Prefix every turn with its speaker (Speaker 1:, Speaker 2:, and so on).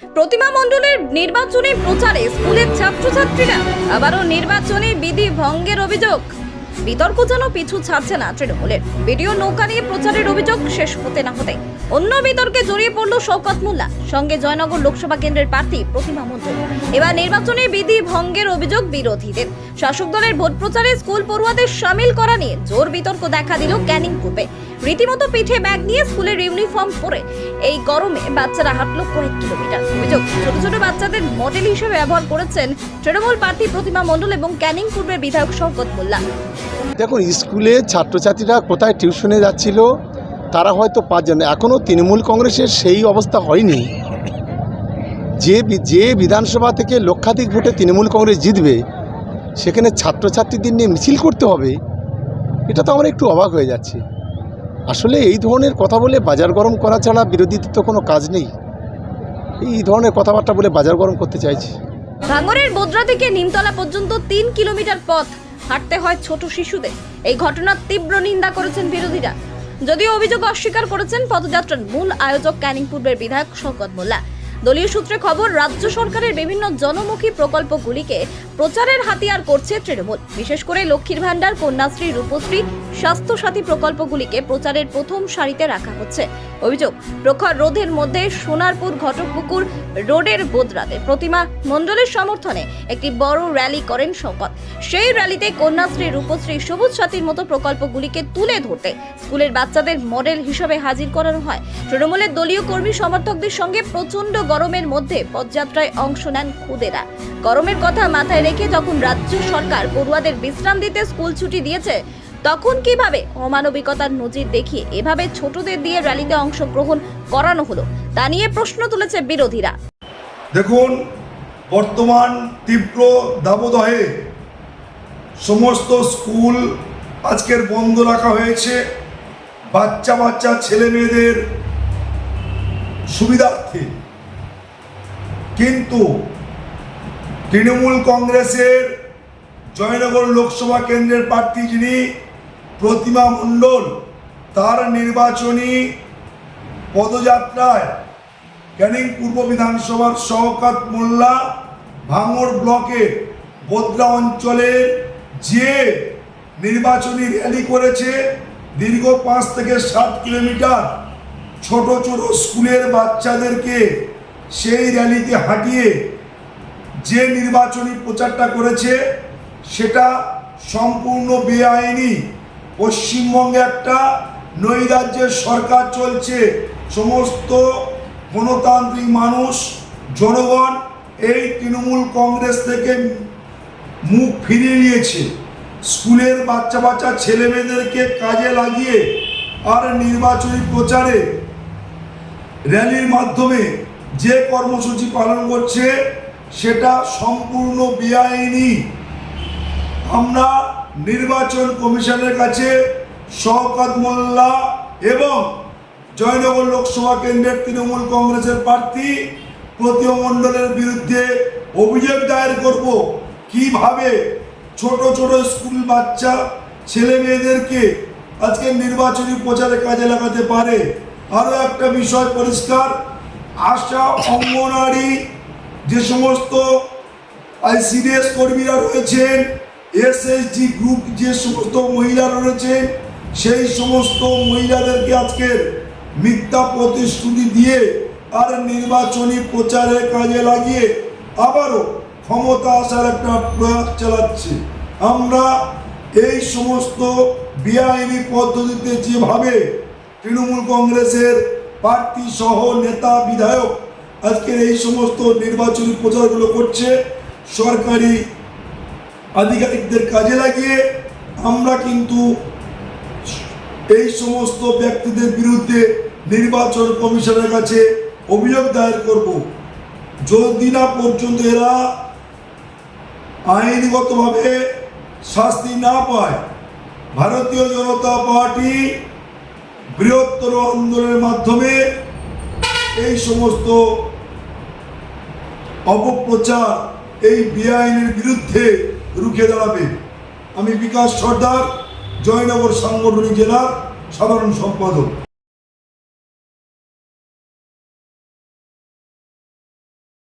Speaker 1: প্রতিমা মণ্ডলের নির্বাচনী প্রচারে স্কুলের ছাত্রছাত্রীরা আবারও নির্বাচনী বিধি ভঙ্গের অভিযোগ। বিতর্ক যেন পিছু ছাড়ছে না তৃণমূলের। ভিডিও নৌকা নিয়ে প্রচারের অভিযোগ শেষ হতে না হতে অন্য বিতর্কে জড়িয়ে পড়ল শওকত মোল্লা। সঙ্গে জয়নগর লোকসভা কেন্দ্রের প্রার্থী প্রতিমা মণ্ডল। এবার নির্বাচনী বিধি ভঙ্গের অভিযোগ বিরোধীদের। শাসক দলের ভোট প্রচারে স্কুল পড়ুয়াদের সামিল করা নিয়ে জোর বিতর্ক দেখা দিল ক্যানিং গ্রুপে। রীতিমতো পিঠে ব্যাগ নিয়ে স্কুলের ইউনিফর্ম পরে এই গরমে বাচ্চারা হাঁটলো কয়েক কিলোমিটার। অভিযোগ, ছোট ছোট বাচ্চাদের মডেল হিসেবে ব্যবহার করেছেন তৃণমূল প্রার্থী প্রতিমা মণ্ডল এবং ক্যানিং পূর্বের বিধায়ক শওকত মোল্লা।
Speaker 2: দেখুন, স্কুলে ছাত্রছাত্রীরা কোথায় টিউশনে যাচ্ছিল, তারা হয়তো পাঁচজন এখনও তৃণমূল কংগ্রেসের সেই অবস্থা হয়নি। যে যে বিধানসভা থেকে লক্ষাধিক ভোটে তৃণমূল কংগ্রেস জিতবে, সেখানে ছাত্রছাত্রীদের নিয়ে মিছিল করতে হবে, এটা তো আমরা একটু অবাক হয়ে যাচ্ছি। আসলে এই ধরনের কথা বলে বাজার গরম করা ছাড়া বিরোধীদের তো কোনো কাজ নেই। এই ধরনের কথাবার্তা বলে বাজার গরম করতে চাইছি।
Speaker 1: ভাঙরের বোদ্রা থেকে নিমতলা পর্যন্ত তিন কিলোমিটার পথ। হাঁটতে হয় ছোট শিশুদের। এই ঘটনার তীব্র নিন্দা করেছেন বিরোধীরা। যদিও অভিযোগ অস্বীকার করেছেন পদযাত্রার মূল আয়োজক ক্যানিং পূর্বের বিধায়ক শওকত মোল্লা। দলীয় সূত্রে খবর, রাজ্য সরকারের বিভিন্ন জনমুখী প্রকল্পগুলিকে প্রচারের হাতিয়ার করছে তৃণমূল। বিশেষ করে লক্ষ্মীর ভাণ্ডার, কন্যাশ্রী, রূপশ্রী, স্বাস্থ্যসাথী প্রকল্পগুলিকে প্রচারের প্রথম সারিতে রাখা হচ্ছে। অভিযোগ, প্রখর রোধের মধ্যে সোনারপুর ঘটকপুকুর রোডের বোদরাতে প্রতিমা মণ্ডলের সমর্থনে একটি বড় র্যালি করেন শওকত। সেই র্যালিতে কন্যাশ্রী, রূপশ্রী, সবুজ সাথীর মতো প্রকল্পগুলিকে তুলে ধরতে স্কুলের বাচ্চাদের মডেল হিসেবে হাজির করানো হয়। তৃণমূলের দলীয় কর্মী সমর্থকদের সঙ্গে প্রচণ্ড গরমের মধ্যে পদযাত্রায় অংশ নেন খুদেরা। গরমের কথা মাথায় রেখে যখন রাজ্য সরকার পড়ুয়াদের বিশ্রাম দিতে স্কুল ছুটি দিয়েছে, তখন কীভাবে অমানবিকতার নজির দেখিয়ে এভাবে ছোটদের দিয়ে র্যালিতে অংশগ্রহণ করানো হলো, তা নিয়ে প্রশ্ন তুলেছে বিরোধীরা।
Speaker 3: দেখুন, বর্তমান তীব্র দাবদাহে সমস্ত স্কুল আজকের বন্ধ রাখা হয়েছে। বাচ্চা বাচ্চা ছেলে মেয়েদের সুবিধার্থে কিন্তু তৃণমূল কংগ্রেসের জয়নগর লোকসভা কেন্দ্রের প্রার্থী যিনি প্রতিমা মণ্ডল, তার নির্বাচনী পদযাত্রায় ক্যানিং পূর্ব বিধানসভার শওকাত মোল্লা ভাঙর ব্লকের বোদরা অঞ্চলের যে নির্বাচনী র্যালি করেছে, দীর্ঘ পাঁচ থেকে সাত কিলোমিটার ছোট ছোট স্কুলের বাচ্চাদেরকে সেই র্যালিকে হাঁটিয়ে যে নির্বাচনী প্রচারটা করেছে, সেটা সম্পূর্ণ বেআইনি। পশ্চিমবঙ্গে একটা নৈরাজ্যের সরকার চলছে। সমস্ত গণতান্ত্রিক মানুষ, জনগণ এই তৃণমূল কংগ্রেস থেকে মুখ ফিরিয়ে নিয়েছে। স্কুলের বাচ্চা বাচ্চা ছেলে মেয়েদেরকে কাজে লাগিয়ে আর নির্বাচনী প্রচারে র্যালির মাধ্যমে যে কর্মসূচি পালন করছে, সেটা সম্পূর্ণ বেআইনি। আমরা নির্বাচন কমিশনের কাছে শওকত মোল্লা এবং জয়নগর লোকসভা কেন্দ্রের তৃণমূল কংগ্রেসের প্রার্থী প্রতিমা মণ্ডলের বিরুদ্ধে অভিযোগ দায়ের করব। কীভাবে ছোট ছোট স্কুল বাচ্চা, ছেলে মেয়েদেরকে আজকে নির্বাচনী প্রচারে কাজে লাগাতে পারে? আরও একটা বিষয় পরিষ্কার আশা অঙ্গনারী যে সমস্ত আইসিডিএস কর্মীরা রয়েছেন এসএসডি গ্রুপ যে সমস্ত মহিলা রয়েছেন, সেই সমস্ত মহিলাদেরকে আজকের মিথ্যা প্রতিশ্রুতি দিয়ে আর নির্বাচনী প্রচারে কাজে লাগিয়ে আবারও ক্ষমতা আসার একটা প্রয়াস চালাচ্ছে। আমরা এই সমস্ত বেআইনি পদ্ধতিতে যেভাবে তৃণমূল কংগ্রেসের প্রার্থী সহ নেতা বিধায়ক আজকের এই সমস্ত নির্বাচনী প্রচারগুলো করছে। সরকারি আধিকারিকদের কাজে লাগিয়ে আমরা কিন্তু এই সমস্ত ব্যক্তিদের বিরুদ্ধে নির্বাচন কমিশনের কাছে অভিযোগ দায়ের করব। যদি না পর্যন্ত এরা আইনগতভাবে শাস্তি না পায়, ভারতীয় জনতা পার্টি বৃহত্তর আন্দোলনের মাধ্যমে এই সমস্ত অপপ্রচার এই বেআইনের বিরুদ্ধে রুখে দাঁড়াবে। আমি বিকাশ সর্দার, জয়নগর সাংগঠনিক জেলার সাধারণ সম্পাদক।